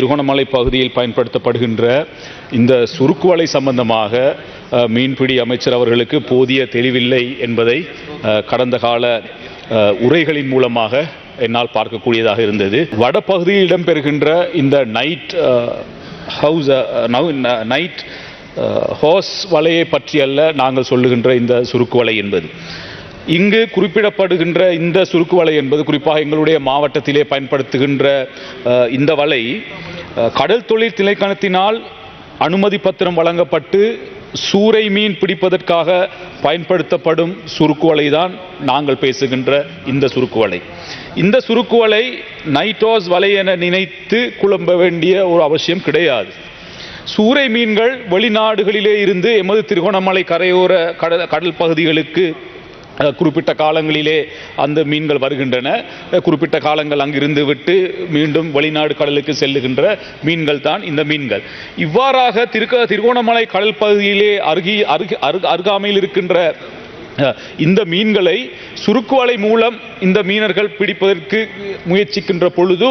திருகோணமலை பகுதியில் பயன்படுத்தப்படுகின்ற இந்த சுருக்கு வலை சம்பந்தமாக மீன்பிடி அமைச்சர் அவர்களுக்கு போதிய தெளிவில்லை என்பதை கடந்த கால உரைகளின் மூலமாக என்னால் பார்க்கக்கூடியதாக இருந்தது. வடபகுதியில் இடம்பெறுகின்ற இந்த நைட் ஹவுஸ் நைட் ஹோஸ் வலையை பற்றியல்ல நாங்கள் சொல்லுகின்ற இந்த சுருக்கு வலை என்பது. இங்கு குறிப்பிடப்படுகின்ற இந்த சுருக்கு வலை என்பது குறிப்பாக எங்களுடைய மாவட்டத்திலே பயன்படுத்துகின்ற இந்த வலை கடல் தொழில் திணைக்களத்தினால் அனுமதி பத்திரம் வழங்கப்பட்டு சூறை மீன் பிடிப்பதற்காக பயன்படுத்தப்படும் சுருக்குவலை தான் நாங்கள் பேசுகின்ற இந்த சுருக்குவலை இந்த சுருக்குவலை நைட்டோஸ் வலை என நினைத்து குழம்ப வேண்டிய ஒரு அவசியம் கிடையாது. சூறை மீன்கள் வெளிநாடுகளிலே இருந்து எமது திருகோணமலை கரையோர கடல் கடல் பகுதிகளுக்கு குறிப்பிட்ட காலங்களிலே அந்த மீன்கள் வருகின்றன. குறிப்பிட்ட காலங்கள் அங்கிருந்து விட்டு மீண்டும் வெளிநாடு கடலுக்கு செல்லுகின்ற மீன்கள் தான் இந்த மீன்கள். இவ்வாறாக திருக்க திருகோணமலை கடல் பகுதியிலே அருகி அருகி அருக அருகாமையில் இருக்கின்ற இந்த மீன்களை சுருக்குவலை மூலம் இந்த மீனர்கள் பிடிப்பதற்கு முயற்சிக்கின்ற பொழுது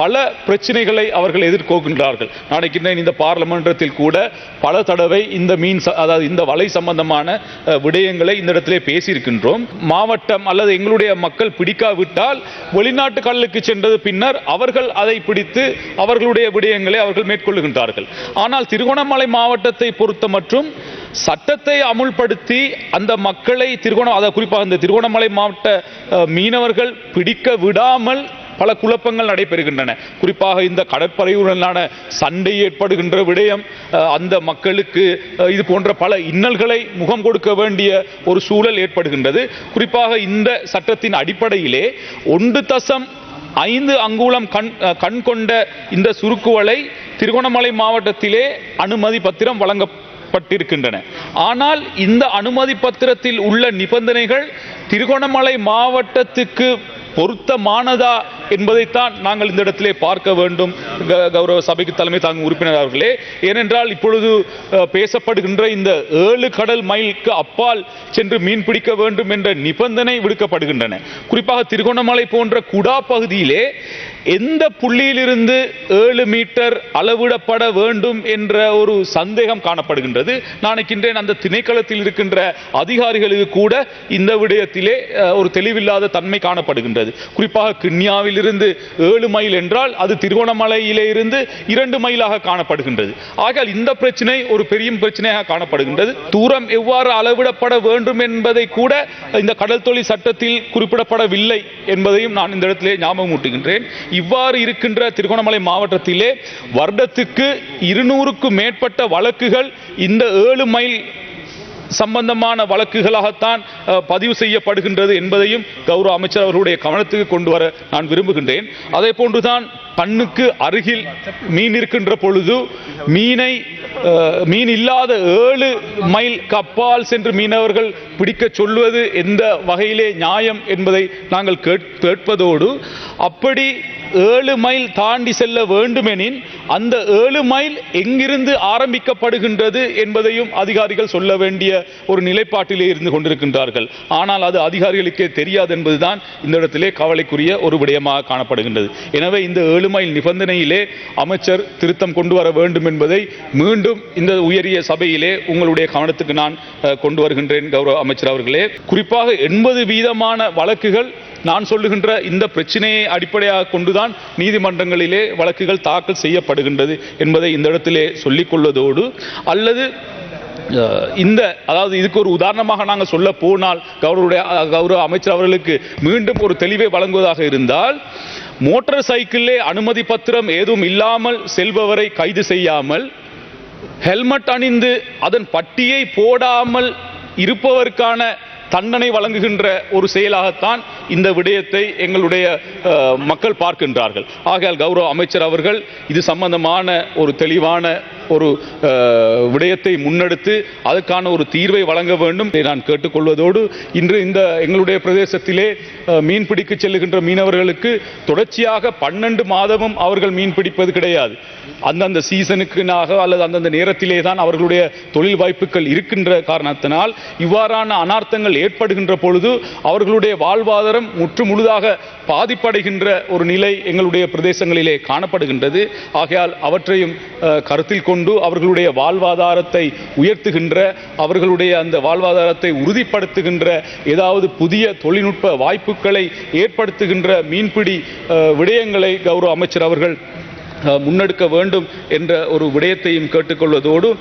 பல பிரச்சனைகளை அவர்கள் எதிர்கொள்கின்றார்கள் நாளைக்கு இந்த பார்லமெண்டத்தில் கூட பல தடவை இந்த மீன் அதாவது இந்த வலை சம்பந்தமான விடயங்களை இந்த இடத்திலே பேசியிருக்கின்றோம். மாவட்டம் அல்லது எங்களுடைய மக்கள் பிடிக்காவிட்டால் வெளிநாட்டு கடலுக்கு சென்றது பின்னர் அவர்கள் அதை பிடித்து அவர்களுடைய விடயங்களை அவர்கள் மேற்கொள்ளுகின்றார்கள். ஆனால் திருகோணமலை மாவட்டத்தை பொறுத்த மற்றும் சட்டத்தை அமுல்படுத்தி அந்த மக்களை திருகோணம் அதை குறிப்பாக இந்த திருகோணமலை மாவட்ட மீனவர்கள் பிடிக்க விடாமல் பல குழப்பங்கள் நடைபெறுகின்றன. குறிப்பாக இந்த கடற்படையுடனான சண்டை ஏற்படுகின்ற விடயம் அந்த மக்களுக்கு இது போன்ற பல இன்னல்களை முகம் கொடுக்க வேண்டிய ஒரு சூழல் ஏற்படுகின்றது. குறிப்பாக இந்த சட்டத்தின் அடிப்படையிலே ஒன்று தசம் ஐந்து அங்குலம் கண் கண் கொண்ட இந்த சுருக்குவலை திருகோணமலை மாவட்டத்திலே அனுமதி பத்திரம் வழங்க பட்டிருக்கின்றன ஆனால் இந்த அனுமதி பத்திரத்தில் உள்ள நிபந்தனைகள் திருகோணமலை மாவட்டத்துக்கு பொருத்தமானதா என்பதைத்தான் நாங்கள் இந்த இடத்திலே பார்க்க வேண்டும். கௌரவ சபைக்கு தலைமை தாங்கும் உறுப்பினர் அவர்களே ஏனென்றால் இப்பொழுது பேசப்படுகின்ற இந்த ஏழு கடல் மைலுக்கு அப்பால் சென்று மீன் பிடிக்க வேண்டும் என்ற நிபந்தனை விடுக்கப்படுகின்றன. குறிப்பாக திருகோணமலை போன்ற குடா பகுதியிலே எந்த புள்ளியிலிருந்து ஏழு மீட்டர் அளவிடப்பட வேண்டும் என்ற ஒரு சந்தேகம் காணப்படுகின்றது. நான் நினைக்கின்றேன் அந்த திணைக்களத்தில் இருக்கின்ற அதிகாரிகளுக்கு கூட இந்த விடயத்திலே ஒரு தெளிவில்லாத தன்மை காணப்படுகின்றது. குறிப்பாக கிண்ணியாவில் இருந்து ஏழு மைல் என்றால் அது திருகோணமலையிலே இருந்து இரண்டு மைலாக காணப்படுகின்றது. ஆகையால் இந்த பிரச்சனை ஒரு பெரிய பிரச்சனையாக காணப்படுகின்றது. தூரம் எவ்வாறு அளவிடப்பட வேண்டும் என்பதை கூட இந்த கடல் தொழில் சட்டத்தில் குறிப்பிடப்படவில்லை என்பதையும் நான் இந்த இடத்திலே ஞாபகம் ஊட்டுகின்றேன் இவ்வாறு இருக்கின்ற திருகோணமலை மாவட்டத்திலே வருடத்துக்கு இருநூறுக்கும் மேற்பட்ட வழக்குகள் இந்த ஏழு மைல் சம்பந்தமான வழக்குகளாகத்தான் பதிவு செய்யப்படுகின்றது என்பதையும் கௌரவ அமைச்சர் அவர்களுடைய கவனத்துக்கு கொண்டு வர நான் விரும்புகின்றேன். அதே போன்றுதான் கண்ணுக்கு அருகில் மீன் இருக்கின்ற பொழுது மீனை மீன் இல்லாத ஏழு மைல் கப்பால் சென்று மீனவர்கள் பிடிக்க சொல்வது எந்த வகையிலே நியாயம் என்பதை நாங்கள் கேட்- கேட்பதோடு அப்படி ஏழு மைல் தாண்டி செல்ல வேண்டுமெனின் அந்த ஏழு மைல் எங்கிருந்து ஆரம்பிக்கப்படுகின்றது என்பதையும் அதிகாரிகள் சொல்ல வேண்டிய ஒரு நிலைப்பாட்டிலே இருந்து கொண்டிருக்கின்றார்கள். ஆனால் அது அதிகாரிகளுக்கே தெரியாது என்பதுதான் இந்த இடத்திலே கவலைக்குரிய ஒரு விடயமாக காணப்படுகின்றது. எனவே இந்த ஏழு மைல் நிபந்தனையிலே அமைச்சர் திருத்தம் கொண்டு வர வேண்டும் என்பதை மீண்டும் இந்த உயரிய சபையிலே உங்களுடைய கவனத்துக்கு நான் கொண்டு வருகின்றேன் கௌரவ அமைச்சர் அவர்களே. குறிப்பாக எண்பது வீதமான வழக்குகள் நான் சொல்லுகின்ற இந்த பிரச்சனையை அடிப்படையாக கொண்டுதான் நீதிமன்றங்களிலே வழக்குகள் தாக்கல் செய்யப்படுகின்றது என்பதை இந்த இடத்திலே சொல்லிக்கொள்வதோடு அல்லது இந்த அதாவது இதுக்கு ஒரு உதாரணமாக நாங்கள் சொல்ல போனால் கௌரவருடைய கௌரவ அமைச்சர் அவர்களுக்கு மீண்டும் ஒரு தெளிவை வழங்குவதாக இருந்தால் மோட்டார் சைக்கிளிலே அனுமதி பத்திரம் ஏதும் இல்லாமல் செல்பவரை கைது செய்யாமல் ஹெல்மெட் அணிந்து அதன் பட்டியை போடாமல் இருப்பவருக்கான தண்டனை வழங்குகின்ற ஒரு செயலாகத்தான் இந்த விடயத்தை எங்களுடைய மக்கள் பார்க்கின்றார்கள். ஆகையால் கௌரவ அமைச்சர் அவர்கள் இது சம்பந்தமான ஒரு தெளிவான ஒரு விடயத்தை முன்னெடுத்து அதுக்கான ஒரு தீர்வை வழங்க வேண்டும் நான் கேட்டுக்கொள்வதோடு இன்று இந்த எங்களுடைய பிரதேசத்திலே மீன்பிடிக்க செல்லுகின்ற மீனவர்களுக்கு தொடர்ச்சியாக பன்னெண்டு மாதமும் அவர்கள் மீன் பிடிப்பது கிடையாது. அந்தந்த சீசனுக்குனாக அல்லது அந்தந்த நேரத்திலே தான் அவர்களுடைய தொழில் வாய்ப்புகள் இருக்கின்ற காரணத்தினால் இவ்வாறான அனார்த்தங்கள் ஏற்படுகின்ற பொழுது அவர்களுடைய வாழ்வாதாரம் முற்று முழுதாக பாதிப்படைகின்ற ஒரு நிலை எங்களுடைய பிரதேசங்களிலே காணப்படுகின்றது. ஆகையால் அவற்றையும் கருத்தில் கொண்டு அவர்களுடைய வாழ்வாதாரத்தை உயர்த்துகின்ற அவர்களுடைய அந்த வாழ்வாதாரத்தை உறுதிப்படுத்துகின்ற ஏதாவது புதிய தொழில்நுட்ப வாய்ப்புகளை ஏற்படுத்துகின்ற மீன்பிடி விடயங்களை கௌரவ அமைச்சர் அவர்கள் முன்னெடுக்க வேண்டும் என்ற ஒரு விடயத்தையும் கேட்டுக்கொள்வதோடு